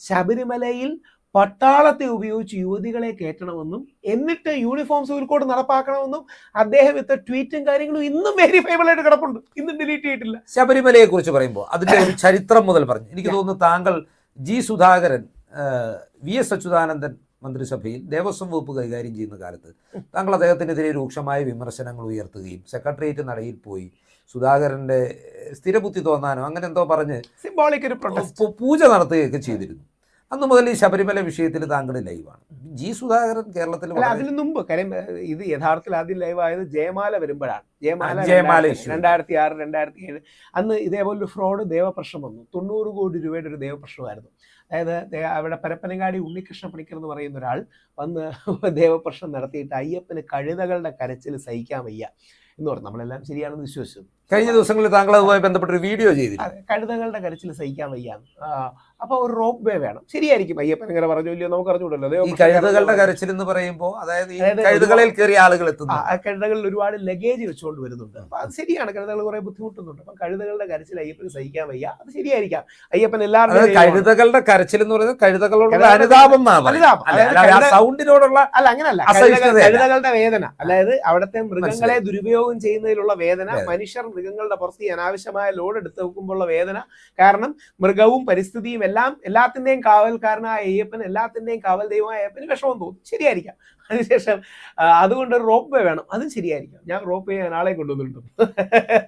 ശബരിമലയിൽ പട്ടാളത്തെ ഉപയോഗിച്ച് യുവതികളെ കയറ്റണമെന്നും എന്നിട്ട് യൂണിഫോം സിവിൽ കോഡ് നടപ്പാക്കണമെന്നും അദ്ദേഹം ഇത്ത ട്വീറ്റും കാര്യങ്ങളും ഇന്നും വെരിഫൈബിൾ ആയിട്ട് കിടപ്പുണ്ട്. ഇന്നും ഡിലീറ്റ് ചെയ്തിട്ടില്ല. ശബരിമലയെ കുറിച്ച് പറയുമ്പോൾ അതിന്റെ ഒരു ചരിത്രം മുതൽ പറഞ്ഞു. എനിക്ക് തോന്നുന്നു താങ്കൾ G Sudhakaran V S Achuthanandan മന്ത്രിസഭയിൽ ദേവസ്വം വകുപ്പ് കൈകാര്യം ചെയ്യുന്ന കാലത്ത് താങ്കൾ അദ്ദേഹത്തിനെതിരെ രൂക്ഷമായ വിമർശനങ്ങൾ ഉയർത്തുകയും സെക്രട്ടേറിയറ്റ് നടയിൽ പോയി സുധാകരന്റെ സ്ഥിരബുദ്ധി തോന്നാനോ അങ്ങനെ എന്തോ പറഞ്ഞ് സിംബോളിക് ഒരു പൂജ നടത്തുകയൊക്കെ ചെയ്തിരുന്നു. അന്ന് മുതൽ ഈ ശബരിമല വിഷയത്തിൽ താങ്കൾ ലൈവാണ് ജി സുധാകരൻ കേരളത്തിൽ അതിനു മുമ്പ് കാര്യം ഇത് യഥാർത്ഥത്തിൽ ആദ്യം ലൈവായത് ജയമാല വരുമ്പോഴാണ്. ജയമാല ജയമാല. രണ്ടായിരത്തി ആറ് രണ്ടായിരത്തി ഏഴ് അന്ന് ഇതേപോലൊരു ഫ്രോഡ് ദേവപ്രശ്നം വന്നു. തൊണ്ണൂറ് കോടി രൂപയുടെ ഒരു ദേവപ്രശ്നമായിരുന്നു. അതായത് അവിടെ പരപ്പനങ്ങാടി ഉണ്ണികൃഷ്ണ പണിക്കർ എന്ന് പറയുന്ന ഒരാൾ വന്ന് ദേവപ്രശ്നം നടത്തിയിട്ട് അയ്യപ്പന് കഴുതകളുടെ കരച്ചിൽ സഹിക്കാൻ വയ്യ. എന്ന് പറഞ്ഞു. നമ്മളെല്ലാം ശരിയാണെന്ന് വിശ്വസിച്ചു. കഴിഞ്ഞ ദിവസങ്ങളിൽ താങ്കൾ അതുമായി ബന്ധപ്പെട്ട ഒരു വീഡിയോ അതെ, കഴുതകളുടെ കരച്ചിൽ സഹിക്കാൻ വയ്യാന്ന്. അപ്പൊ ഒരു റോപ്പ് വേ വേണം. ശരിയായിരിക്കും. അയ്യപ്പൻ ഇങ്ങനെ പറഞ്ഞു ഇല്ലയോ നമുക്ക് അറിഞ്ഞുകൂടല്ലോ. ഈ കഴുതകളുടെ കരച്ചിൽ എന്ന് പറയുമ്പോൾ അതായത് കഴുതകളിൽ കയറിയ ആളുകൾ എത്തുന്നു. ആ കഴുതകളിൽ ഒരുപാട് ലഗേജ് വെച്ചുകൊണ്ട് വരുന്നുണ്ട്. അപ്പൊ അത് ശരിയാണ്. കഴുതകൾ കുറെ ബുദ്ധിമുട്ടുന്നുണ്ട്. അപ്പൊ കഴുതകളുടെ കരച്ചിൽ അയ്യപ്പൻ സഹിക്കാൻ വയ്യ. അത് ശരിയായിരിക്കാം. അയ്യപ്പൻ എല്ലാവരും കഴുതകളുടെ കരച്ചിൽ എന്ന് പറയുന്നത് കഴുതകളോടുള്ള കഴുതകളുടെ അനുതാപം സൗണ്ടിനോടുള്ള അല്ല അങ്ങനല്ല. കഴുതകളുടെ വേദന. അതായത് അവിടുത്തെ മൃഗങ്ങളെ ദുരുപയോഗം ചെയ്യുന്നതിലുള്ള വേദന. മനുഷ്യർ മൃഗങ്ങളുടെ പുറത്ത് അനാവശ്യമായ ലോഡ് എടുത്ത് വെക്കുമ്പോഴുള്ള വേദന. കാരണം മൃഗവും പരിസ്ഥിതിയും എല്ലാം എല്ലാത്തിന്റെയും കാവൽക്കാരനായ അയ്യപ്പൻ എല്ലാത്തിന്റെയും കാവൽ ദൈവമായ അയ്യപ്പന് വിഷമം തോന്നും. ശരിയായിരിക്കാം. അതിനുശേഷം അതുകൊണ്ട് റോപ്പ് വേ വേണം. അതും ശരിയായിരിക്കും ഞാൻ റോപ്പ് ചെയ്യാൻ ആളെ കൊണ്ടുവന്നിട്ടുണ്ട്.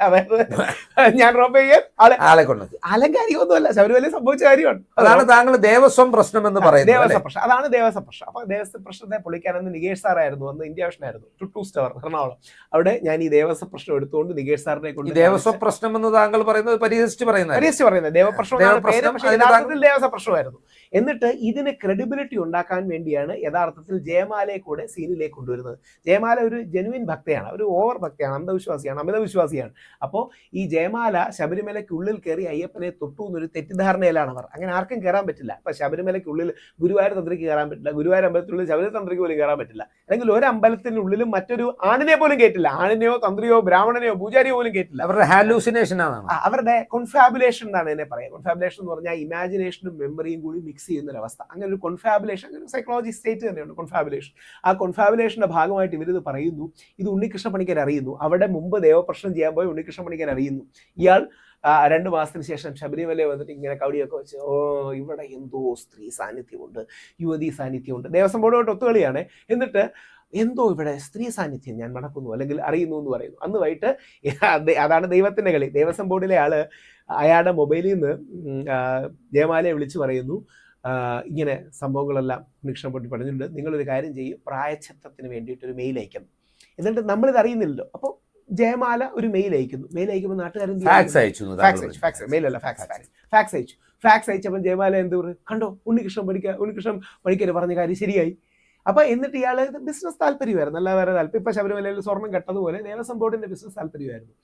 അതായത് ഞാൻ റോപ്പ് ചെയ്യാൻ ആളെ ആളെ കൊണ്ട് അലങ്കാരികമൊന്നുമല്ല ശബരിമല സംഭവിച്ച കാര്യമാണ്. അതാണ് താങ്കൾ ദേവസ്വം പ്രശ്നം എന്ന് പറയുന്നത് ദേവസ്വ? പ്രശ്നം. അതാണ് ദേവസ്വ പ്രശ്നം. അപ്പൊ ദേവസ്വ പ്രശ്നത്തെ പൊളിക്കാൻ അന്ന് നികേഷ് സാറായിരുന്നു അന്ന് ഇന്ത്യ വിഷനായിരുന്നു ടു ടു സ്റ്റവർ എറണാകുളം. അവിടെ ഞാൻ ഈ ദേവസ്വ പ്രശ്നം എടുത്തുകൊണ്ട് നികേഷ് സാറിനെ കൊണ്ട് ദേവസ്വം പ്രശ്നം എന്ന് താങ്കൾ പറയുന്നത് പരിഹസിച്ച് പറയുന്നത് പരിഹസിച്ച് പറയുന്നത്. ദേവപ്രശ്നം ദേവസ്വ പ്രശ്നമായിരുന്നു. എന്നിട്ട് ഇതിന് ക്രെഡിബിലിറ്റി ഉണ്ടാക്കാൻ വേണ്ടിയാണ് യഥാർത്ഥത്തിൽ ജയമാലയെ കൂടെ സീനിലേക്ക് കൊണ്ടുവരുന്നത്. ജയമാല ഒരു ജെനുവിൻ ഭക്തയാണ്. ഒരു ഓവർ ഭക്തയാണ് അന്ധവിശ്വാസിയാണ് അമിതവിശ്വാസിയാണ്. അപ്പോൾ ഈ ജയമാല ശബരിമലയ്ക്കുള്ളിൽ കയറി അയ്യപ്പനെ തൊട്ടു എന്നൊരു തെറ്റിദ്ധാരണയിലാണ് അവർ. അങ്ങനെ ആർക്കും കയറാൻ പറ്റില്ല. അപ്പം ശബരിമലയ്ക്കുള്ളിൽ ഗുരുവായൂർ തന്ത്രിക്ക് കയറാൻ പറ്റില്ല ഗുരുവായൂർ അമ്പലത്തിനുള്ളിൽ ശബരി തന്ത്രിക്ക് പോലും കയറാൻ പറ്റില്ല. അല്ലെങ്കിൽ ഒരു അമ്പലത്തിനുള്ളിലും മറ്റൊരു ആണിനെ പോലും കേട്ടില്ല ആണിനെയോ തന്ത്രിയോ ബ്രാഹ്മണനെയോ പൂജാരിയോ പോലും കേട്ടില്ല അവരുടെ ഹാലൂസിനേഷൻ ആണ് അവരുടെ കോൺഫാബുലേഷൻ എന്നാണ് എന്നെ പറയുക. കോൺഫാബുലേഷൻ എന്ന് പറഞ്ഞാൽ ഇമാജിനേഷനും മെമ്മറിയും കൂടി മിക്സ് ചെയ്യുന്ന ഒരു അവസ്ഥ അങ്ങനെ ഒരു കോൺഫാബുലേഷൻ അങ്ങനെ സൈക്കോളജി സ്റ്റേറ്റ് തന്നെയുണ്ട് കൊൺഫാബുലേഷൻ ആ കോൺഫാബുലേഷന്റെ ഭാഗമായിട്ട് ഇവരിത് പറയുന്നു. ഇത് ഉണ്ണികൃഷ്ണ പണിക്കർ അറിയുന്നു. അവിടെ മുമ്പ് ദേവപ്രശ്നം ചെയ്യാൻ പോയി ഉണ്ണികൃഷ്ണ പണിക്കർ അറിയുന്നു. ഇയാൾ രണ്ട് മാസത്തിന് ശേഷം ശബരിമല വന്നിട്ട് ഇങ്ങനെ കവടിയൊക്കെ വെച്ച് ഓ ഇവിടെ എന്തോ സ്ത്രീ സാന്നിധ്യമുണ്ട് യുവതി സാന്നിധ്യമുണ്ട്. ദേവസ്വം ബോർഡുമായിട്ട് ഒത്തുകളിയാണ്. എന്നിട്ട് എന്തോ ഇവിടെ സ്ത്രീ സാന്നിധ്യം ഞാൻ മണക്കുന്നു അല്ലെങ്കിൽ അറിയുന്നു എന്ന് പറയുന്നു. അന്ന് വൈകിട്ട് അതാണ് ദൈവത്തിന്റെ കളി. ദേവസ്വം ബോർഡിലെ ആൾ അയാളുടെ മൊബൈലിൽ നിന്ന് ജയമാലയെ വിളിച്ചു പറയുന്നു ഇങ്ങനെ സംഭവങ്ങളെല്ലാം നിക്ഷേപം പൊട്ടി പറഞ്ഞിട്ടുണ്ട്. നിങ്ങളൊരു കാര്യം ചെയ്യും പ്രായച്ചിത്തത്തിന് വേണ്ടിയിട്ട് ഒരു മെയിൽ അയക്കണം എന്നിട്ട് നമ്മളിത് അറിയുന്നില്ലല്ലോ. അപ്പോൾ ജയമാല ഒരു മെയിൽ അയക്കുന്നു മെയിൽ അയക്കുമ്പോൾ നാട്ടുകാരൻ ഫാക്സ് അയച്ചു ഫാക്സ് അയച്ചു ഫാക്സ് മെയിൽ അല്ല ഫാക്സ് ഫാക്സ് ഫാക്സ് അയച്ചു. ഫാക്സ് അയച്ചപ്പോൾ ജയമാല എന്ത് പറയും കണ്ടോ? ഉണ്ണികൃഷ്ണൻ പഠിക്ക ഉണ്ണികൃഷ്ണൻ പണിക്കര് പറഞ്ഞ കാര്യം ശരിയായി. അപ്പൊ എന്നിട്ട് ഇയാൾ ബിസിനസ് താല്പര്യമായിരുന്നു. അല്ല വേറെ താല്പര്യം. ഇപ്പൊ ശബരിമലയിൽ സ്വർണം കെട്ടതുപോലെ ദേവസ്വം ബോർഡിന്റെ ബിസിനസ് താല്പര്യമായിരുന്നു.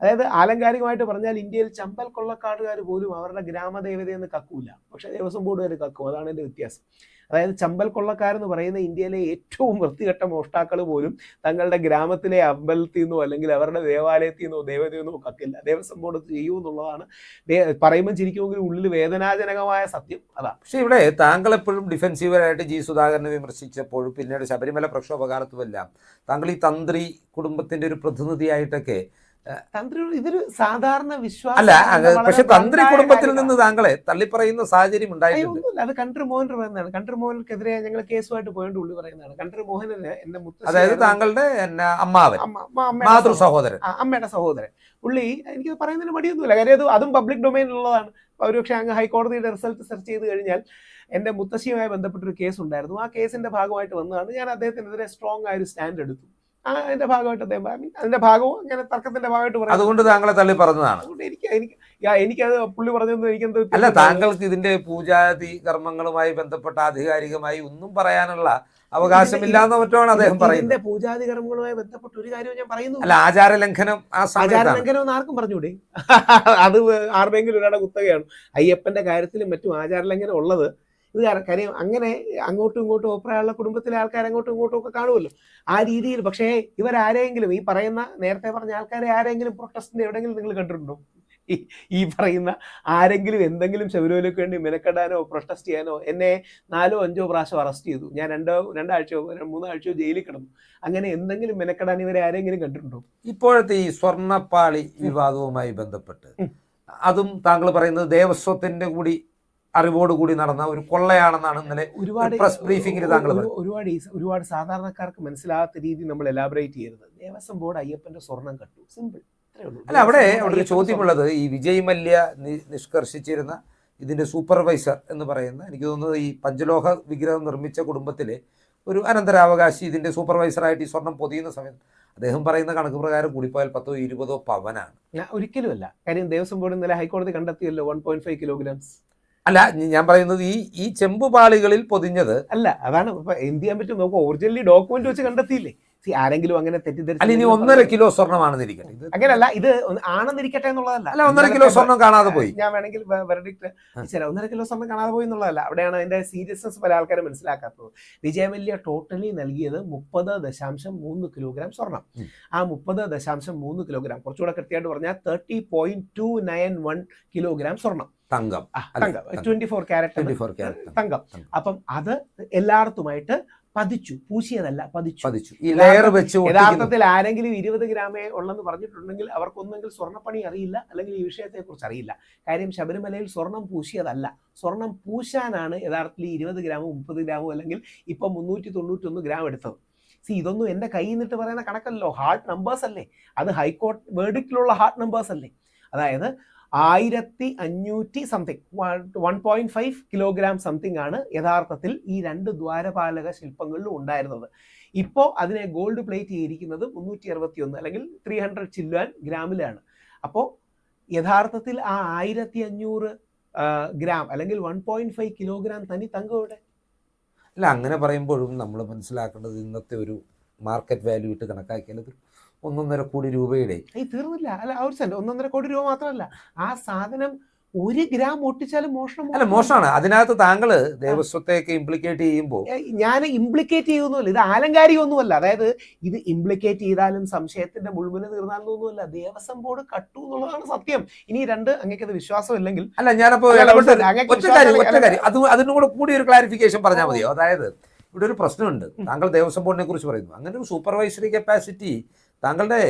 അതായത് ആലങ്കാരികമായിട്ട് പറഞ്ഞാൽ ഇന്ത്യയിൽ ചമ്പൽ കൊള്ളക്കാടുകാർ പോലും അവരുടെ ഗ്രാമദേവതയെന്ന് കക്കൂല. പക്ഷേ ദേവസ്വം ബോർഡ് വരെ കക്കും. അതാണ് എന്റെ വ്യത്യാസം. അതായത് ചമ്പൽ കൊള്ളക്കാരെന്ന് പറയുന്ന ഇന്ത്യയിലെ ഏറ്റവും വൃത്തികെട്ട മോഷ്ടാക്കൾ പോലും തങ്ങളുടെ ഗ്രാമത്തിലെ അമ്പലത്തിൽ നിന്നോ അല്ലെങ്കിൽ അവരുടെ ദേവാലയത്തിൽ നിന്നോ ദേവതയിൽ നിന്നോ കക്കില്ല. ദേവസ്വം ബോർഡ് ചെയ്യൂ എന്നുള്ളതാണ്. പറയുമ്പോൾ ചിരിക്കുമെങ്കിൽ ഉള്ളിൽ വേദനാജനകമായ സത്യം. അതാണ് പക്ഷേ ഇവിടെ താങ്കൾ എപ്പോഴും ഡിഫെൻസീവരായിട്ട് ജി സുധാകരനെ വിമർശിച്ചപ്പോഴും പിന്നീട് ശബരിമല പ്രക്ഷോഭകാലത്തുമെല്ലാം താങ്കൾ ഈ തന്ത്രി കുടുംബത്തിന്റെ ഒരു പ്രതിനിധിയായിട്ടൊക്കെ തന്ത്രി ഇതൊരു സാധാരണ വിശ്വാസം അല്ല പക്ഷെ തന്ത്രി കുടുംബത്തിൽ നിന്ന് താങ്കളെ തള്ളിപ്പറയുന്ന സാഹചര്യം ഉണ്ടായിട്ടുണ്ട്. അത് കൺട്രി മോഹൻ പറയുന്നതാണ് കൺട്രി മോഹൻക്കെതിരെ ഞങ്ങൾ കേസുമായിട്ട് പോയിട്ട് ഉള്ളി പറയുന്നതാണ്. കൺട്രി മോഹനന് എന്റെ മുത്ത അതായത് താങ്കളുടെ അമ്മാവൻ അമ്മ- അമ്മ- മാതൃ സഹോദരൻ. അമ്മയുടെ സഹോദരൻ. ഉള്ളി എനിക്ക് പറയുന്നതിന് മടിയൊന്നുമില്ല. കാര്യം അത് പബ്ലിക് ഡൊമൈനിലുള്ളതാണ് ഒരുപക്ഷെ അങ്ങ് ഹൈക്കോടതിയുടെ റിസൾട്ട് സെർച്ച് ചെയ്ത് കഴിഞ്ഞാൽ എന്റെ മുത്തശ്ശിയുമായി ബന്ധപ്പെട്ടൊരു കേസ് ഉണ്ടായിരുന്നു ആ കേസിന്റെ ഭാഗമായിട്ട് വന്നതാണ്. ഞാൻ അദ്ദേഹത്തിനെതിരെ സ്ട്രോങ് ആയ ഒരു സ്റ്റാൻഡ് എടുത്തു അതിന്റെ ഭാഗമായിട്ട് അദ്ദേഹം അതിന്റെ ഭാഗവും ഞാൻ തർക്കത്തിന്റെ ഭാഗമായിട്ട് പറയുന്നത് അതുകൊണ്ട് താങ്കളെ തള്ളി പറഞ്ഞതാണ്. അതുകൊണ്ട് എനിക്ക് എനിക്ക് എനിക്കത് പുള്ളി പറഞ്ഞത് എനിക്കെന്ത് അല്ല താങ്കൾക്ക് ഇതിന്റെ പൂജാതി കർമ്മങ്ങളുമായി ബന്ധപ്പെട്ട ആധികാരികമായി ഒന്നും പറയാനുള്ള അവകാശമില്ലാന്ന് മറ്റുമാണ് അദ്ദേഹം പറയുന്നത്. ഇതിന്റെ പൂജാതി കർമ്മങ്ങളുമായി ബന്ധപ്പെട്ട ഒരു കാര്യം ഞാൻ പറയുന്നു അല്ല ആചാര ലംഘനം ആ ലംഘനം ആചാരലംഘനം എന്ന് ആർക്കും പറഞ്ഞൂടെ അത് ആരുടെയെങ്കിലും ഒരാളുടെ കുത്തകയാണ്. അയ്യപ്പന്റെ കാര്യത്തിലും മറ്റും ആചാര ലംഘനം ഉള്ളത് ഇത് കാര- കാര്യം അങ്ങനെ അങ്ങോട്ടും ഇങ്ങോട്ടും ഒപ്പറയുള്ള കുടുംബത്തിലെ ആൾക്കാർ അങ്ങോട്ടും ഇങ്ങോട്ടും ഒക്കെ കാണുമല്ലോ. ആ രീതിയിൽ പക്ഷേ ഇവരാരെങ്കിലും ഈ പറയുന്ന നേരത്തെ പറഞ്ഞ ആൾക്കാരെ ആരെങ്കിലും പ്രൊട്ടസ്റ്റിന്റെ എവിടെയെങ്കിലും നിങ്ങൾ കണ്ടിട്ടുണ്ടോ? ഈ ഈ പറയുന്ന ആരെങ്കിലും എന്തെങ്കിലും ശബരിമലയ്ക്ക് വേണ്ടി മെനക്കെടാനോ പ്രൊട്ടസ്റ്റ് ചെയ്യാനോ എന്നെ നാലോ അഞ്ചോ പ്രാവശ്യം അറസ്റ്റ് ചെയ്തു. ഞാൻ രണ്ടോ രണ്ടാഴ്ചയോ മൂന്നാഴ്ചയോ ജയിലിൽ കിടന്നു. അങ്ങനെ എന്തെങ്കിലും മെനക്കെടാൻ ഇവരെ ആരെങ്കിലും കണ്ടിട്ടുണ്ടോ? ഇപ്പോഴത്തെ ഈ സ്വർണപ്പാളി വിവാദവുമായി ബന്ധപ്പെട്ട് അതും താങ്കൾ പറയുന്നത് ദേവസ്വത്തിന്റെ കൂടി അറിവോടുകൂടി നടന്ന ഒരു കൊള്ളയാണെന്നാണ് ഇന്നലെ ഒരുപാട് പ്രസ് ബ്രീഫിംഗിൽ താങ്കൾ ഒരു- ഒരുപാട് ഒരുപാട് സാധാരണക്കാർക്ക് മനസ്സിലാകാത്ത രീതി നമ്മൾ എലാബറേറ്റ് ചെയ്യരുത്. ദേവസ്വം ബോർഡ് അയ്യപ്പന്റെ സ്വർണം കട്ടു സിമ്പിൾ അല്ല അവിടെ അവിടെ ഒരു ചോദ്യമുള്ളത് ഈ വിജയ് മല്യ നിഷ്കർഷിച്ചിരുന്ന ഇതിന്റെ സൂപ്പർവൈസർ എന്ന് പറയുന്ന എനിക്ക് തോന്നുന്നത് ഈ പഞ്ചലോഹ വിഗ്രഹം നിർമ്മിച്ച കുടുംബത്തിലെ ഒരു അനന്തരാവകാശി ഇതിന്റെ സൂപ്പർവൈസറായിട്ട് ഈ സ്വർണം പൊതിയുന്ന സമയത്ത് അദ്ദേഹം പറയുന്ന കണക്ക് പ്രകാരം കൂടിപ്പോയാൽ പത്തോ ഇരുപതോ പവനാണ്. ഒരിക്കലും അല്ല കാര്യം ദേവസ്വം ബോർഡ് ഇന്നലെ ഹൈക്കോടതി കണ്ടെത്തിയല്ലോ വൺ പോയിന്റ് ഫൈവ് കിലോഗ്രാംസ് അല്ല ഞാൻ പറയുന്നത് ഈ ഈ ചെമ്പുപാളികളിൽ പൊതിഞ്ഞത് അല്ല അതാണ് എന്ത് ചെയ്യാൻ പറ്റും? നോക്കുക ഒറിജിനലി ഡോക്യുമെന്റ് വെച്ച് കണ്ടത്തിയില്ലേ? ആരെങ്കിലും അങ്ങനെ അല്ല ഇനി തെറ്റിദ്ധരിച്ചു ഒന്നര കിലോ സ്വർണമാണെന്നിരിക്കട്ടെ അങ്ങനെയല്ല ഇത് ആണെന്നിരിക്കട്ടെ എന്നുള്ളതല്ല. അല്ല ഒന്നര കിലോ സ്വർണം കാണാതെ പോയി. ഞാൻ വേണമെങ്കിൽ വെറഡിക്ട് ചില ഒന്നര കിലോ സ്വർണം കാണാതെ പോയി എന്നുള്ളതല്ല. അവിടെയാണ് അതിന്റെ സീരിയസ്നെസ് പല ആൾക്കാരും മനസ്സിലാക്കാത്തത്. വിജയമല്യ ടോട്ടലി നൽകിയത് മുപ്പത് ദശാംശം മൂന്ന് കിലോഗ്രാം സ്വർണം ആ മുപ്പത് ദശാംശം മൂന്ന് കിലോഗ്രാം കുറച്ചുകൂടെ കൃത്യമായിട്ട് പറഞ്ഞാൽ thirty point two nine one kilogram സ്വർണം തങ്കം. തങ്കം. Twenty four carat twenty four carat തങ്കം. തങ്കം. അപ്പം അത് എല്ലായിടത്തുമായിട്ട് പതിച്ചു പൂശിയതല്ല പതിച്ചു. പതിച്ചു. ഈ ലെയർ വെച്ച്. യഥാർത്ഥത്തിൽ ആരെങ്കിലും ഇരുപത് ഗ്രാമേ ഉള്ളെന്ന് പറഞ്ഞിട്ടുണ്ടെങ്കിൽ അവർക്കൊന്നെങ്കിൽ സ്വർണപ്പണി അറിയില്ല അല്ലെങ്കിൽ ഈ വിഷയത്തെ കുറിച്ച് അറിയില്ല. കാര്യം ശബരിമലയിൽ സ്വർണം പൂശിയതല്ല. സ്വർണം പൂശാനാണ് യഥാർത്ഥത്തിൽ ഇരുപത് ഗ്രാമോ മുപ്പത് ഗ്രാമോ അല്ലെങ്കിൽ ഇപ്പം മുന്നൂറ്റി തൊണ്ണൂറ്റൊന്ന് ഗ്രാം എടുത്തത്. സി ഇതൊന്നും എന്റെ കയ്യിൽ നിന്നിട്ട് പറയുന്ന കണക്കല്ലോ ഹാർഡ് നമ്പേഴ്സ് അല്ലേ? അത് ഹൈക്കോർട്ട് വേർഡിക്റ്റിലുള്ള ഹാർട്ട് നമ്പേഴ്സ് അല്ലേ? അതായത് ആയിരത്തി അഞ്ഞൂറ്റി something one point five kilogram something ആണ് യഥാർത്ഥത്തിൽ ഈ രണ്ട് ദ്വാരപാലക ശില്പങ്ങളിലും ഉണ്ടായിരുന്നത്. ഇപ്പോൾ അതിനെ ഗോൾഡ് പ്ലേറ്റ് ചെയ്തിരിക്കുന്നത് മുന്നൂറ്റി അറുപത്തി ഒന്ന് അല്ലെങ്കിൽ ത്രീ ഹൺഡ്രഡ് ചില്ലുവാൻ ഗ്രാമിലാണ്. അപ്പോൾ യഥാർത്ഥത്തിൽ ആ ആയിരത്തി അഞ്ഞൂറ് ഗ്രാം അല്ലെങ്കിൽ വൺ പോയിന്റ് ഫൈവ് കിലോഗ്രാം തനി തങ്കം ഇവിടെ അല്ല അങ്ങനെ പറയുമ്പോഴും നമ്മൾ മനസ്സിലാക്കേണ്ടത് ഇന്നത്തെ ഒരു മാർക്കറ്റ് വാല്യൂ ഇട്ട് കണക്കാക്കിയാൽ ഒന്നൊന്നര കോടി രൂപയുടെ. ഈ തീർന്നില്ല. അല്ല ഒരു സെന്റ് ഒന്നൊന്നര കോടി രൂപ മാത്രമല്ല. ആ സാധനം ഒരു ഗ്രാം ഒട്ടിച്ചാലും മോഷണം അല്ല മോശമാണ് അതിനകത്ത് താങ്കൾ ദേവസ്വത്തെയൊക്കെ ഇംപ്ലിക്കേറ്റ് ചെയ്യുമ്പോൾ ഞാൻ ഇംപ്ലിക്കേറ്റ് ചെയ്യുന്നില്ല ഇത് ആലങ്കാരികമൊന്നുമല്ല. അതായത് ഇത് ഇംപ്ലിക്കേറ്റ് ചെയ്താലും സംശയത്തിന്റെ മുൾമുന തീർന്നാലൊന്നുമല്ല ദേവസ്വം ബോർഡ് കട്ടു എന്നുള്ളതാണ് സത്യം. ഇനി രണ്ട് അങ്ങേക്കത് വിശ്വാസം ഇല്ലെങ്കിൽ അല്ല. ഞാനപ്പോ അതിനോട് അത് കൂടി ഒരു ക്ലാരിഫിക്കേഷൻ പറഞ്ഞാൽ മതിയോ? അതായത് ഇവിടെ ഒരു പ്രശ്നമുണ്ട്. താങ്കൾ ദേവസ്വം ബോർഡിനെ കുറിച്ച് പറയുന്നു. അങ്ങനെ ഒരു സൂപ്പർവൈസറി കപ്പാസിറ്റി താങ്കളുടെ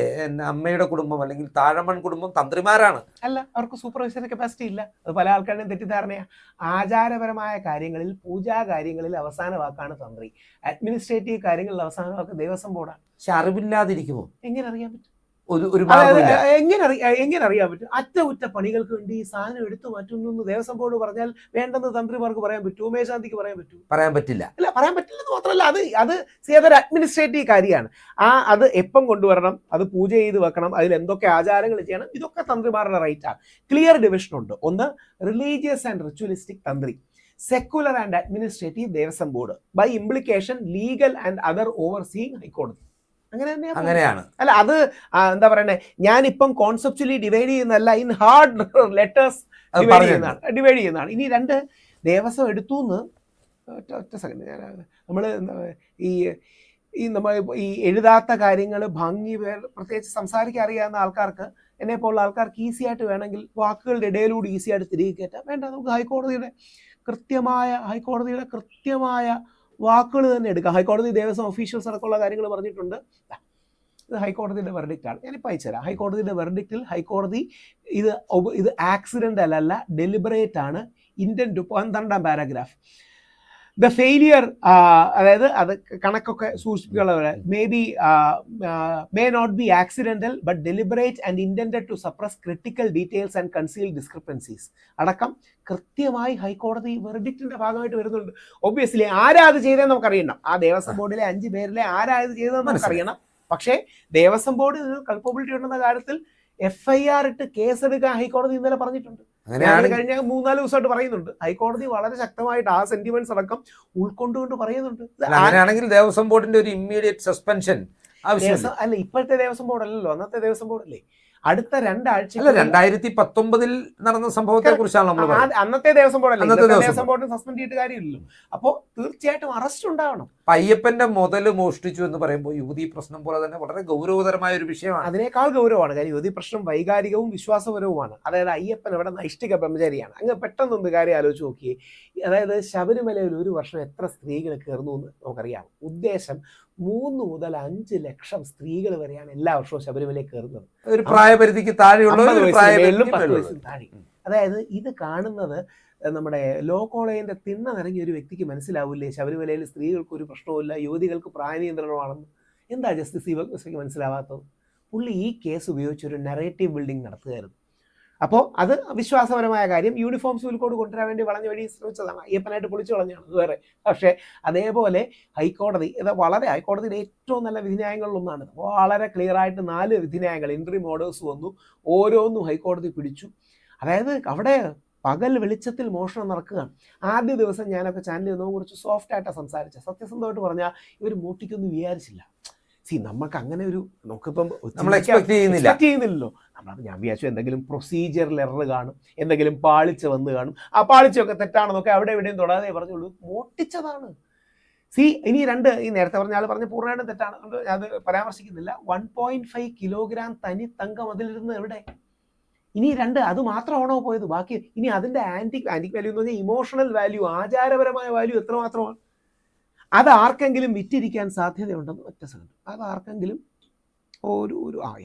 അമ്മയുടെ കുടുംബം അല്ലെങ്കിൽ താഴമൺ കുടുംബം തന്ത്രിമാരാണ്. അല്ല അവർക്ക് സൂപ്പർവൈസറി കപ്പാസിറ്റി ഇല്ല. അത് പല ആൾക്കാരുടെയും തെറ്റിദ്ധാരണയാണ് ആചാരപരമായ കാര്യങ്ങളിൽ പൂജാ കാര്യങ്ങളിൽ അവസാന വാക്കാണ് തന്ത്രി. അഡ്മിനിസ്ട്രേറ്റീവ് കാര്യങ്ങളിൽ അവസാന വാക്ക് ദേവസ്വം ബോർഡാണ് പക്ഷെ അറിവില്ലാതിരിക്കുമോ? എങ്ങനെ അറിയാൻ പറ്റും? ഒരു ഒരു എങ്ങനെ എങ്ങനെ അറിയാൻ പറ്റും? അറ്റകുറ്റ പണികൾക്ക് വേണ്ടി ഈ സാധനം എടുത്തു മാറ്റുന്നു എന്ന് ദേവസ്വം ബോർഡ് പറഞ്ഞാൽ വേണ്ടെന്ന് തന്ത്രിമാർക്ക് പറയാൻ പറ്റൂ ഉമേശാന്തിക്ക് പറയാൻ പറ്റൂ. പറയാൻ പറ്റില്ല. അല്ല പറയാൻ പറ്റില്ല എന്ന് മാത്രമല്ല അത് അത് അതൊരു അഡ്മിനിസ്ട്രേറ്റീവ് കാര്യമാണ്. ആ അത് എപ്പം കൊണ്ടുവരണം അത് പൂജ ചെയ്ത് വെക്കണം അതിൽ എന്തൊക്കെ ആചാരങ്ങൾ ചെയ്യണം ഇതൊക്കെ തന്ത്രിമാരുടെ റൈറ്റ് ആണ്. ക്ലിയർ ഡിവിഷൻ ഉണ്ട്. ഒന്ന് റിലീജിയസ് ആൻഡ് റിച്വലിസ്റ്റിക് തന്ത്രി. Secular and administrative Devaswom board. By implication legal and other overseeing ഹൈക്കോടതി അങ്ങനെ അങ്ങനെയാണ്. അല്ല അത് എന്താ പറയണേ? ഞാനിപ്പം കോൺസെപ്ച്വലി ഡിവൈഡ് ചെയ്യുന്നല്ല ഇൻ ഹാർഡ് ലെറ്റേഴ്സ് ഡിവൈഡ്. ചെയ്യുന്നതാണ് ഡിവൈഡ് ചെയ്യുന്നതാണ്. ഇനി രണ്ട് ദേവസ്വം എടുത്തു എന്ന് ഒറ്റ ഒറ്റ സെക്കൻഡ് ഞാൻ നമ്മൾ ഈ ഈ നമ്മൾ ഈ എഴുതാത്ത കാര്യങ്ങൾ ഭംഗി പ്രത്യേകിച്ച് സംസാരിക്കാൻ അറിയാവുന്ന ആൾക്കാർക്ക് എന്നെ പോലുള്ള ആൾക്കാർക്ക് ഈസി ആയിട്ട് വേണമെങ്കിൽ വാക്കുകളുടെ ഇടയിലൂടെ ഈസി ആയിട്ട് തിരികെ കയറ്റാം വേണ്ട നമുക്ക് ഹൈക്കോടതിയുടെ കൃത്യമായ ഹൈക്കോടതിയുടെ കൃത്യമായ വാക്കുകൾ തന്നെ എടുക്കുക. ഹൈക്കോടതി ദേവസ്വം ഒഫീഷ്യൽസ് അടക്കമുള്ള കാര്യങ്ങൾ പറഞ്ഞിട്ടുണ്ട്. ഇത് ഹൈക്കോടതിയുടെ വെർഡിക്റ്റ് ആണ്. ഞാനിപ്പോൾ അയച്ചുതരാം ഹൈക്കോടതിയുടെ വെർഡിക്റ്റിൽ ഹൈക്കോടതി ഇത് ഇത് ആക്സിഡന്റ് അല്ല ഡെലിബറേറ്റ് ആണ്. ഇന്റന്റ് പന്ത്രണ്ടാം പാരാഗ്രാഫ് ദ ഫെയിലിയർ അതായത് അത് കണക്കൊക്കെ സൂക്ഷിപ്പിക്കുള്ള may be may not be accidental but deliberate and intended to suppress critical details and conceal discrepancies അടക്കം കൃത്യമായി ഹൈക്കോടതി വെർഡിക്റ്റിന്റെ ഭാഗമായിട്ട് വരുന്നുണ്ട്. ഒബ്വിയസ്ലി ആരാ അത് ചെയ്തതെന്ന് നമുക്കറിയണം. ആ ദേവസ്വം ബോർഡിലെ അഞ്ച് പേരിലെ ആരാ ഇത് ചെയ്തതെന്ന് നമുക്കറിയണം. പക്ഷേ ദേവസ്വം ബോർഡ് കൾപ്പബിലിറ്റി ഉണ്ടെന്ന കാര്യത്തിൽ എഫ് ഐ ആർ ഇട്ട് കേസെടുക്കാൻ ഹൈക്കോടതി ഇന്നലെ പറഞ്ഞിട്ടുണ്ട്. ഞാൻ അങ്ങനെയാണെങ്കിൽ കഴിഞ്ഞ മൂന്നാൽ ദിവസമായിട്ട് പറയുന്നുണ്ട്. ഹൈക്കോടതി വളരെ ശക്തമായിട്ട് ആ സെന്റിമെന്റ്സ് അടക്കം ഉൾക്കൊണ്ടുകൊണ്ട് പറയുന്നുണ്ട്. അങ്ങനെയാണെങ്കിൽ ദേവസ്വം ബോർഡിന്റെ ഒരു ഇമ്മീഡിയറ്റ് സസ്പെൻഷൻ അല്ല ഇപ്പോഴത്തെ ദേവസ്വം ബോർഡ് അല്ലല്ലോ അന്നത്തെ ദേവസ്വം ബോർഡ് അല്ലേ അടുത്ത അല്ല രണ്ടാഴ്ച രണ്ടായിരത്തി പത്തൊമ്പതിൽ നടന്ന സംഭവത്തെ കുറിച്ചാണ് നമ്മൾ അന്നത്തെ ദേവസ്വം ബോർഡ് അന്നത്തെ ദേവസ്വം ബോർഡിന് സസ്പെൻഡ് ചെയ്തിട്ട് കാര്യമില്ലല്ലോ. അപ്പോ തീർച്ചയായിട്ടും അറസ്റ്റ് ഉണ്ടാവണം. പയ്യപ്പന്റെ അയ്യപ്പന്റെ മുതൽ മോഷ്ടിച്ചു എന്ന് പറയുമ്പോൾ യുവതി പ്രശ്നം പോലെ തന്നെ വളരെ ഗൗരവതരമായ ഒരു വിഷയമാണ്. അതിനേക്കാൾ ഗൗരവമാണ്. കാര്യം യുവതി പ്രശ്നം വൈകാരികവും വിശ്വാസപരവുമാണ്. അതായത് അയ്യപ്പൻ ഇവിടെ നൈഷ്ഠിക ബ്രഹ്മചാരിയാണ്. അങ്ങ് പെട്ടെന്ന് ഒന്ന് കാര്യം ആലോചിച്ച് നോക്കിയേ. അതായത് ശബരിമലയിൽ ഒരു വർഷം എത്ര സ്ത്രീകൾ കയറുന്നു എന്ന് നമുക്കറിയാം. ഉദ്ദേശം മൂന്ന് മുതൽ അഞ്ച് ലക്ഷം സ്ത്രീകൾ വരെയാണ് എല്ലാ വർഷവും ശബരിമലയിൽ കയറുന്നത്. ഒരു പ്രായപരിധിക്ക് താഴെയുള്ള താഴെ അതായത് ഇത് കാണുന്നത് നമ്മുടെ ലോ കോളേജിന്റെ തിണ്ണ നിറങ്ങിയ ഒരു വ്യക്തിക്ക് മനസ്സിലാവില്ലേ? ശബരിമലയിൽ സ്ത്രീകൾക്ക് ഒരു പ്രശ്നവുമില്ല യുവതികൾക്ക് പ്രായനിയന്ത്രണമാണെന്ന്. എന്താ ജസ്റ്റിസ് ശിവകൃഷ്ണയ്ക്ക് മനസ്സിലാവാത്തത്? പുള്ളി ഈ കേസ് ഉപയോഗിച്ച് ഒരു നെറേറ്റീവ് ബിൽഡിംഗ് നടത്തുകയായിരുന്നു. അപ്പോൾ അത് വിശ്വാസപരമായ കാര്യം. യൂണിഫോം സിവിൽ കോഡ് കൊണ്ടുവരാൻ വേണ്ടി വളഞ്ഞ വഴി ശ്രമിച്ചതാണ്. അയ്യപ്പനായിട്ട് പൊളിച്ചു കളഞ്ഞാണ് വേറെ. പക്ഷേ അതേപോലെ ഹൈക്കോടതി ഇത് വളരെ ഹൈക്കോടതിയുടെ ഏറ്റവും നല്ല വിധിന്യായങ്ങളിലൊന്നാണ്. വളരെ ക്ലിയർ ആയിട്ട് നാല് വിധിന്യായങ്ങൾ എൻട്രി മോഡേഴ്സ് വന്നു. ഓരോന്നും ഹൈക്കോടതി പിടിച്ചു. അതായത് അവിടെ പകൽ വെളിച്ചത്തിൽ മോഷണം നടക്കുക ആദ്യ ദിവസം ഞാനൊക്കെ ചാനലിൽ നിന്നും കുറച്ച് സോഫ്റ്റ് ആയിട്ടാണ് സംസാരിച്ചത്. സത്യസന്ധമായിട്ട് പറഞ്ഞാൽ ഇവർ മൂട്ടിക്കൊന്നും വിചാരിച്ചില്ല. സി നമുക്ക് അങ്ങനെ ഒരു നമുക്കിപ്പം നമ്മൾ എക്സ്പെക്ട് ചെയ്യുന്നില്ല. എക്സ്പെക്ട് ചെയ്യുന്നില്ലല്ലോ. നമ്മൾ ഞാൻ വിചാരിച്ചു എന്തെങ്കിലും പ്രൊസീജിയറിൽ എറർ കാണും എന്തെങ്കിലും പാളിച്ച വന്ന് കാണും. ആ പാളിച്ചയൊക്കെ തെറ്റാണെന്നൊക്കെ അവിടെ എവിടെയും തൊടാതെ പറഞ്ഞുള്ളൂ. മോട്ടിച്ചതാണ് സി ഇനി രണ്ട് ഈ നേരത്തെ പറഞ്ഞ ആൾ പറഞ്ഞ പൂർണമായിട്ടും തെറ്റാണ്. അത് പരാമർശിക്കുന്നില്ല. വൺ പോയിന്റ് ഫൈവ് കിലോഗ്രാം തനി തങ്കം അതിലിരുന്ന് എവിടെ? ഇനി രണ്ട് അത് മാത്രമാണോ പോയത്? ബാക്കി ഇനി അതിന്റെ ആന്റിക് ആന്റിക് വാല്യൂ എന്ന് പറഞ്ഞാൽ ഇമോഷണൽ വാല്യൂ ആചാരപരമായ വാല്യൂ എത്രമാത്രമാണ്? അത് ആർക്കെങ്കിലും വിറ്റിരിക്കാൻ സാധ്യതയുണ്ടെന്ന് ഒറ്റ സെക്കൻഡ് അത് ആർക്കെങ്കിലും ഒരു ഒരു ആയ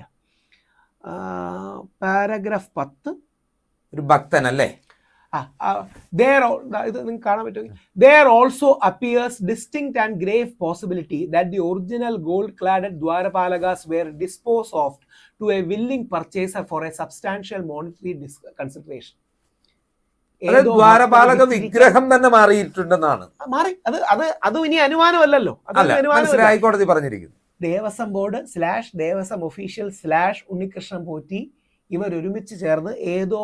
പാരഗ്രാഫ് പത്ത്. ഒരു ഭക്തൻ അല്ലേ ഇത് നിങ്ങൾക്ക് കാണാൻ പറ്റും. There also appears distinct and grave possibility that the original gold clad ദ്വാരപാലകാസ് were dispose of to a willing purchaser for a substantial monetary consideration ദ്വാരപാലക വിഗ്രഹം തന്നെ മാറിയിട്ടുണ്ടെന്നാണ്. മാറി. അത് അത് അത് ഇനി അനുമാനമല്ലല്ലോ. ഹൈക്കോടതി പറഞ്ഞിരിക്കുന്നു. Devaswom board slash Devaswom official slash Unnikrishnan Potti ഇവർ ഒരുമിച്ച് ചേർന്ന് ഏതോ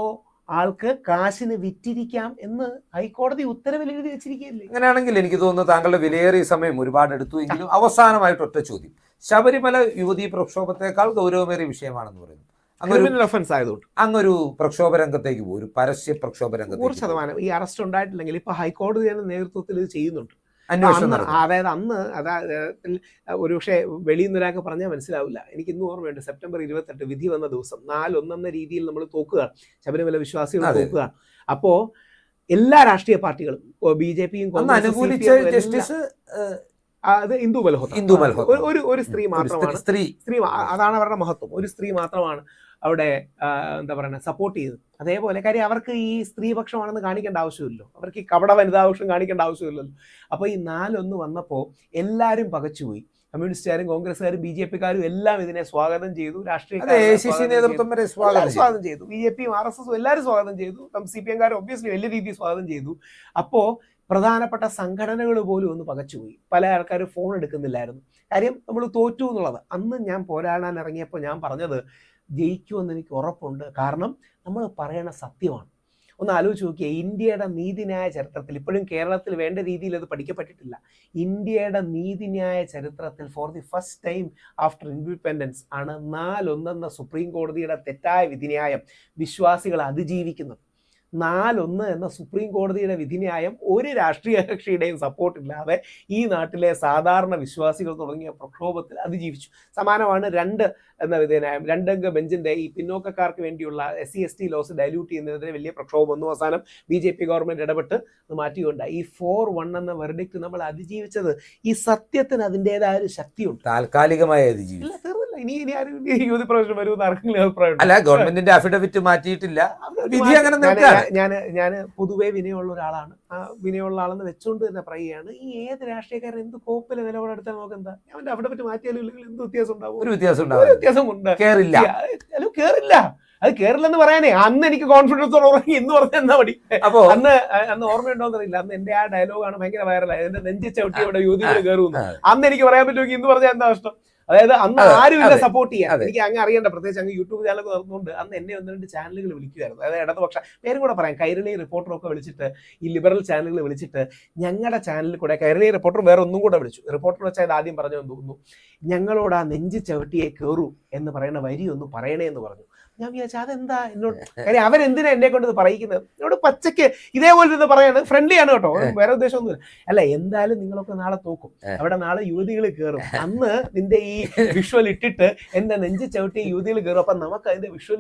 ആൾക്ക് കാശിന് വിറ്റിരിക്കാം എന്ന് ഹൈക്കോടതി ഉത്തരവിൽ എഴുതി വെച്ചിരിക്കുകയല്ലേ? അങ്ങനെയാണെങ്കിൽ എനിക്ക് തോന്നുന്നു താങ്കളുടെ വിലയേറിയ സമയം ഒരുപാട് എടുത്തു എങ്കിലും അവസാനമായിട്ട് ഒറ്റ ചോദ്യം. ശബരിമല യുവതി പ്രക്ഷോഭത്തെക്കാൾ ഗൗരവമേറിയ വിഷയമാണെന്ന് പറയുന്നു. ക്രിമിനൽ ഒഫൻസ് ആയതുകൊണ്ട്. അങ്ങൊരു പ്രക്ഷോഭ രംഗത്തേക്ക് പോകും ഒരു പരസ്യ പ്രക്ഷോഭ നൂറ് ഒരു ശതമാനം ഈ അറസ്റ്റ് ഉണ്ടായിട്ടില്ലെങ്കിൽ ഇപ്പൊ ഹൈക്കോടതിയുടെ നേതൃത്വത്തിൽ ഇത് ചെയ്യുന്നുണ്ട്. അതായത് അന്ന് അതായത് ഒരു പക്ഷേ വെളിയിൽ നിന്ന് ഒരാൾക്ക് പറഞ്ഞാൽ മനസ്സിലാവില്ല. എനിക്ക് ഇന്ന് ഓർമ്മയുണ്ട് സെപ്റ്റംബർ ഇരുപത്തെട്ട് വിധി വന്ന ദിവസം. നാലൊന്നെന്ന രീതിയിൽ നമ്മൾ തോക്കുക. ശബരിമല വിശ്വാസികൾ തോക്കുക. അപ്പോ എല്ലാ രാഷ്ട്രീയ പാർട്ടികളും ബി ജെ പിയും അനുകൂലിച്ച ജസ്റ്റിസ് അത് ഹിന്ദു മൽഹോത്ര ഒരു ഒരു സ്ത്രീ മാത്രമാണ്. സ്ത്രീ. സ്ത്രീ അതാണ് അവരുടെ മഹത്വം. ഒരു സ്ത്രീ മാത്രമാണ് അവിടെ എന്താ പറയുക സപ്പോർട്ട് ചെയ്തത് അതേപോലെ കാര്യം അവർക്ക് ഈ സ്ത്രീപക്ഷമാണെന്ന് കാണിക്കേണ്ട ആവശ്യമില്ലല്ലോ. അവർക്ക് ഈ കപട വനിതാപക്ഷം കാണിക്കേണ്ട ആവശ്യമില്ലല്ലോ. അപ്പോൾ ഈ നാലൊന്ന് വന്നപ്പോൾ എല്ലാവരും പകച്ചുപോയി. കമ്മ്യൂണിസ്റ്റുകാരും കോൺഗ്രസ്സുകാരും ബി ജെ പിക്കാരും എല്ലാം ഇതിനെ സ്വാഗതം ചെയ്തു. രാഷ്ട്രീയ നേതൃത്വം വരെ സ്വാഗതം ചെയ്തു. സ്വാഗതം ചെയ്തു. ബി ജെ പിയും ആർ എസ് എസും എല്ലാവരും സ്വാഗതം ചെയ്തു. സി പി എംകാരും ഒബ്വിയസ്ലി വലിയ രീതിയിൽ സ്വാഗതം ചെയ്തു. അപ്പോൾ പ്രധാനപ്പെട്ട സംഘടനകൾ പോലും ഒന്ന് പകച്ചുപോയി. പല ആൾക്കാരും ഫോൺ എടുക്കുന്നില്ലായിരുന്നു. കാര്യം നമ്മൾ തോറ്റു എന്നുള്ളത്. അന്ന് ഞാൻ പോരാടാൻ ഇറങ്ങിയപ്പോൾ ഞാൻ പറഞ്ഞത് ജയിക്കുമെന്ന് എനിക്ക് ഉറപ്പുണ്ട്. കാരണം നമ്മൾ പറയണ സത്യമാണ്. ഒന്ന് ആലോചിച്ച് നോക്കിയാൽ ഇന്ത്യയുടെ നീതിന്യായ ചരിത്രത്തിൽ ഇപ്പോഴും കേരളത്തിൽ വേണ്ട രീതിയിൽ അത് പഠിക്കപ്പെട്ടിട്ടില്ല. ഇന്ത്യയുടെ നീതിന്യായ ചരിത്രത്തിൽ for the first time after independence ആണ് നാലൊന്നെന്ന സുപ്രീം കോടതിയുടെ തെറ്റായ വിധിന്യായം വിശ്വാസികൾ അതിജീവിക്കുന്നത്. നാലൊന്ന് എന്ന സുപ്രീം കോടതിയുടെ വിധിന്യായം ഒരു രാഷ്ട്രീയ കക്ഷിയുടെയും സപ്പോർട്ട് ഇല്ലാതെ ഈ നാട്ടിലെ സാധാരണ വിശ്വാസികൾ തുടങ്ങിയ പ്രക്ഷോഭത്തിൽ അതിജീവിച്ചു. സമാനമാണ് രണ്ട് എന്ന വിധിന്യായം. രണ്ടംഗ ബെഞ്ചിന്റെ ഈ പിന്നോക്കക്കാർക്ക് വേണ്ടിയുള്ള S C S T laws dilute ചെയ്യുന്നതിനെതിരെ വലിയ പ്രക്ഷോഭം ഒന്നും അവസാനം ബി ജെ പി ഗവൺമെന്റ് ഇടപെട്ട് അത് മാറ്റിക്കൊണ്ടായി ഈ ഫോർ വൺ എന്ന വെർഡിക്റ്റ് നമ്മൾ അതിജീവിച്ചത് ഈ സത്യത്തിന് അതിന്റെതായ ഒരു ശക്തിയുണ്ട്. താൽക്കാലികമായ അതിജീവിച്ചു. ഇനി ഇനി ആരും ഇനി യുവതി പ്രവേശനം വരുമെന്ന് ആർക്കെങ്കിലും അഭിപ്രായം അല്ല ഗവൺമെന്റിന്റെ അഫിഡവിറ്റ് മാറ്റിയിട്ടില്ല. വിധി അങ്ങനെ. ഞാൻ ഞാൻ പൊതുവേ വിനയമുള്ള ഒരാളാണ്. ആ വിനയമുള്ള ആളെന്ന് വെച്ചുകൊണ്ട് തന്നെ പറയുകയാണ് ഈ ഏത് രാഷ്ട്രീയക്കാരൻ എന്ത് കോപ്പിലെ നിലപാടെടുത്താൽ നമുക്ക് എന്താ അവന്റെ അവിടെ പറ്റി മാറ്റിയാലും ഇല്ലെങ്കിൽ എന്ത് വ്യത്യാസം ഉണ്ടാവും? ഒരു വ്യത്യാസം ഉണ്ടാവും വ്യത്യാസം ഉണ്ട്. കേറില്ല. അല്ല കേറില്ല. അത് കേറില്ലെന്ന് പറയാനേ അന്ന് എനിക്ക് കോൺഫിഡൻസ് ഉറങ്ങി എന്ന് പറഞ്ഞാൽ എന്നാ മതി അപ്പൊ അന്ന് അന്ന് ഓർമ്മയുണ്ടോന്ന് അറിയില്ല. അന്ന് എന്റെ ആ ഡയലോഗാണ് ഭയങ്കര വൈറലായത് എന്റെ നെഞ്ചി ചവിട്ടി ഇവിടെ യുവതികൾ കയറുന്നു അന്ന് എനിക്ക് പറയാൻ പറ്റുമെങ്കിൽ ഇന്ന് പറഞ്ഞാൽ എന്താ നഷ്ടം അതായത് അന്ന് ആരും ഇല്ല സപ്പോർട്ട് ചെയ്യാൻ എനിക്ക് അങ്ങ് അറിയണ്ട പ്രത്യേകിച്ച് അങ്ങ് യൂട്യൂബ് ചാനലൊക്കെ നടന്നുകൊണ്ട് അന്ന് എന്നെ ഒന്ന് രണ്ട് ചാനലുകൾ വിളിക്കുമായിരുന്നു അതായത് ഇടതുപക്ഷ പേരും കൂടെ പറയാം. കൈരളി റിപ്പോർട്ടർ ഒക്കെ വിളിച്ചിട്ട് ഈ ലിബറൽ ചാനലുകൾ വിളിച്ചിട്ട് ഞങ്ങളുടെ ചാനലിൽ കൂടെ കൈരളി റിപ്പോർട്ടർ വേറെ ഒന്നും കൂടെ വിളിച്ചു. റിപ്പോർട്ടർ വെച്ചാൽ ആദ്യം പറഞ്ഞു തോന്നുന്നു. ഞങ്ങളോട് ആ നെഞ്ച് ചവിട്ടിയെ കയറൂ എന്ന് പറയുന്ന വരി ഒന്ന് പറയണേ എന്ന് പറഞ്ഞു. ഞാൻ വിചാരിച്ചു അതെന്താ എന്നോട്? കാര്യം അവരെന്തിനാ എന്നെ കൊണ്ട് പറയിക്കുന്നത് എന്നോട് പച്ചയ്ക്ക് ഇതേപോലെ ഇത് പറയാണ് ഫ്രണ്ട്ലി ആണ് കേട്ടോ വേറെ ഉദ്ദേശമൊന്നുമില്ല. അല്ല എന്തായാലും നിങ്ങളൊക്കെ നാളെ തോക്കും. അവിടെ നാളെ യുവതികൾ കയറും അന്ന് നിന്റെ ഈ വിഷ്വൽ ഇട്ടിട്ട് എന്റെ നെഞ്ചു ചവിട്ടി യുവതികൾ കയറും അപ്പൊ നമുക്ക് അതിന്റെ വിഷ്വൽ.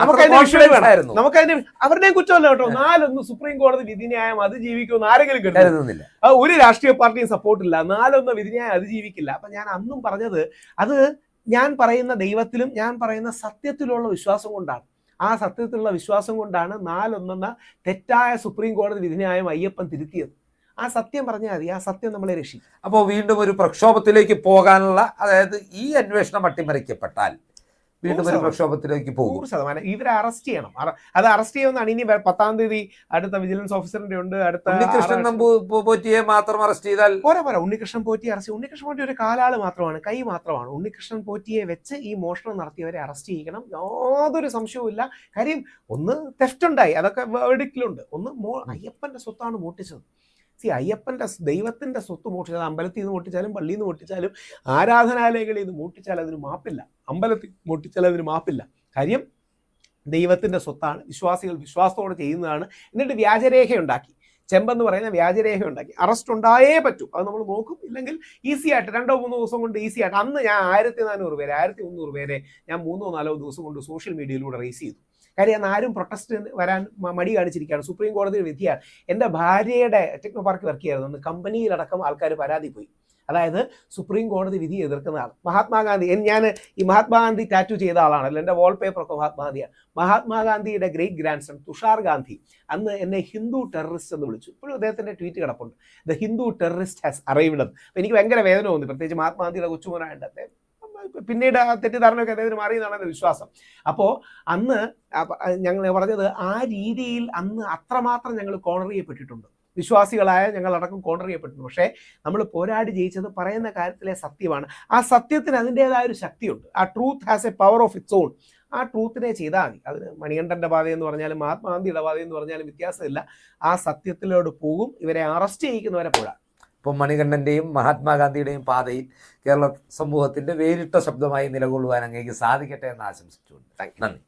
നമുക്ക് അതിന്റെ വേണം. നമുക്ക് അതിന്റെ അവരുടെയും കുറ്റമല്ല കേട്ടോ. നാലൊന്ന് സുപ്രീം കോടതി വിധിന്യായം അതിജീവിക്കുമെന്ന് ആരെങ്കിലും കരുതും. കരുതുന്നില്ല. ഒരു രാഷ്ട്രീയ പാർട്ടിയും സപ്പോർട്ടില്ല നാലൊന്ന് വിധിന്യായം അതിജീവിക്കില്ല. അപ്പൊ ഞാൻ അന്നും പറഞ്ഞത് അത് ഞാൻ പറയുന്ന ദൈവത്തിലും ഞാൻ പറയുന്ന സത്യത്തിലുള്ള വിശ്വാസം കൊണ്ടാണ്. ആ സത്യത്തിലുള്ള വിശ്വാസം കൊണ്ടാണ് നാലൊന്നെന്ന തെറ്റായ സുപ്രീം കോടതി വിധിന്യായം അയ്യപ്പൻ തിരുത്തിയത്. ആ സത്യം പറഞ്ഞാൽ മതി. ആ സത്യം നമ്മളെ രക്ഷിക്കും. അപ്പോൾ വീണ്ടും ഒരു പ്രക്ഷോഭത്തിലേക്ക് പോകാനുള്ള അതായത് ഈ അന്വേഷണം അട്ടിമറിക്കപ്പെട്ടാൽ വീണ്ടും ഒരു പ്രക്ഷോഭത്തിലേക്ക് പോകും. നൂറ് ശതമാനം. ഇവരെ അറസ്റ്റ് ചെയ്യണം. അത് അറസ്റ്റ് ചെയ്യുമെന്നാണ് ഇനി പത്താം തീയതി അടുത്ത വിജിലൻസ് ഓഫീസറിന്റെ ഉണ്ട്. അടുത്ത ഉണ്ണികൃഷ്ണൻ പോറ്റിയെ മാത്രം അറസ്റ്റ് ചെയ്താൽ പോരാ പോരാ. ഉണ്ണികൃഷ്ണൻ പോറ്റി അറസ്റ്റ് ഉണ്ണികൃഷ്ണൻ പോറ്റി ഒരു കാലാൾ മാത്രമാണ് കൈ മാത്രമാണ്. ഉണ്ണികൃഷ്ണൻ പോറ്റിയെ വെച്ച് ഈ മോഷണം നടത്തിയവരെ അറസ്റ്റ് ചെയ്യണം യാതൊരു സംശയവുമില്ല കാര്യം ഒന്ന് തെഫ്റ്റ് ഉണ്ടായി. അതൊക്കെ വേർഡിക്കിലുണ്ട് ഒന്ന് മോ അയ്യപ്പന്റെ സ്വത്താണ് മോട്ടിച്ചത് സി അയ്യപ്പന്റെ ദൈവത്തിന്റെ സ്വത്ത് മോട്ടിച്ചത് അമ്പലത്തിൽ നിന്ന് മോട്ടിച്ചാലും പള്ളിയിൽ നിന്ന് മോട്ടിച്ചാലും ആരാധനാലയങ്ങളിൽ നിന്ന് മോട്ടിച്ചാൽ അതിന് മാപ്പില്ല. അമ്പലത്തിൽ മോട്ടിച്ചാൽ അതിന് മാപ്പില്ല. കാര്യം ദൈവത്തിന്റെ സ്വത്താണ്. വിശ്വാസികൾ വിശ്വാസത്തോടെ ചെയ്യുന്നതാണ്. എന്നിട്ട് വ്യാജരേഖ ഉണ്ടാക്കി. ചെമ്പെന്ന് പറയുന്ന വ്യാജരേഖ ഉണ്ടാക്കി. അറസ്റ്റ് ഉണ്ടായേ പറ്റൂ. അത് നമ്മൾ നോക്കും. ഇല്ലെങ്കിൽ ഈസി ആയിട്ട് രണ്ടോ മൂന്നോ ദിവസം കൊണ്ട് ഈസി ആയിട്ട്. അന്ന് ഞാൻ ആയിരത്തി നാനൂറ് പേരെ ആയിരത്തി മുന്നൂറ് പേരെ ഞാൻ മൂന്നോ നാലോ ദിവസം കൊണ്ട് സോഷ്യൽ മീഡിയയിലൂടെ റേസ് ചെയ്തു. കാര്യം അന്ന് ആരും പ്രൊട്ടസ്റ്റ് വരാൻ മടി കാണിച്ചിരിക്കുകയാണ്. സുപ്രീം കോടതി വിധിയാണ്. എന്റെ ഭാര്യയുടെ ടെക്നോ പാർക്ക് വർക്ക് ചെയ്യായിരുന്നു. അന്ന് കമ്പനിയിലടക്കം ആൾക്കാർ പരാതി പോയി. അതായത് സുപ്രീം കോടതി വിധി എതിർക്കുന്ന ആൾ മഹാത്മാഗാന്ധി ഞാൻ ഈ മഹാത്മാഗാന്ധി ടാറ്റു ചെയ്ത ആളാണല്ലോ എന്റെ വാൾപേപ്പർ ഒക്കെ മഹാത്മാഗാന്ധിയാണ്. മഹാത്മാഗാന്ധിയുടെ great grand son Tushar Gandhi അന്ന് എന്നെ ഹിന്ദു ടെററിസ്റ്റ് എന്ന് വിളിച്ചു. ഇപ്പോഴും അദ്ദേഹത്തിന്റെ ട്വീറ്റ് കിടപ്പുണ്ട്. The Hindu terrorist has arrived എനിക്ക് ഭയങ്കര വേദന തോന്നി. പ്രത്യേകിച്ച് മഹാത്മാഗാന്ധിയുടെ കൊച്ചുമോനായിട്ട് അദ്ദേഹം പിന്നീട് ആ തെറ്റിദ്ധാരണയൊക്കെ അദ്ദേഹത്തിന് മാറി എന്നാണ് എന്റെ വിശ്വാസം. അപ്പോൾ അന്ന് ഞങ്ങൾ പറഞ്ഞത് ആ രീതിയിൽ അന്ന് അത്രമാത്രം ഞങ്ങൾ കോണർ ചെയ്യപ്പെട്ടിട്ടുണ്ട്. വിശ്വാസികളായ ഞങ്ങളടക്കം കോണർ ചെയ്യപ്പെട്ടിട്ടുണ്ട്. പക്ഷേ നമ്മൾ പോരാടി ജയിച്ചത് പറയുന്ന കാര്യത്തിലെ സത്യമാണ്. ആ സത്യത്തിന് അതിന്റെതായ ഒരു ശക്തിയുണ്ട്. ആ truth has a power of its own ആ ട്രൂത്തിനെ ചെയ്താൽ മതി. അതിന് മണികണ്ഠന്റെ എന്ന് പറഞ്ഞാലും മഹാത്മാഗാന്ധിയുടെ എന്ന് പറഞ്ഞാലും വ്യത്യാസമില്ല. ആ സത്യത്തിലോട് പോകും. ഇവരെ അറസ്റ്റ് ചെയ്യിക്കുന്നവരെ പോരാ. ഇപ്പം മണികണ്ഠന്റെയും മഹാത്മാഗാന്ധിയുടെയും പാതയിൽ കേരള സമൂഹത്തിന്റെ വേറിട്ട ശബ്ദമായി നിലകൊള്ളുവാൻ അങ്ങേക്ക് സാധിക്കട്ടെ എന്ന് ആശംസിച്ചുകൊണ്ട്. നന്ദി.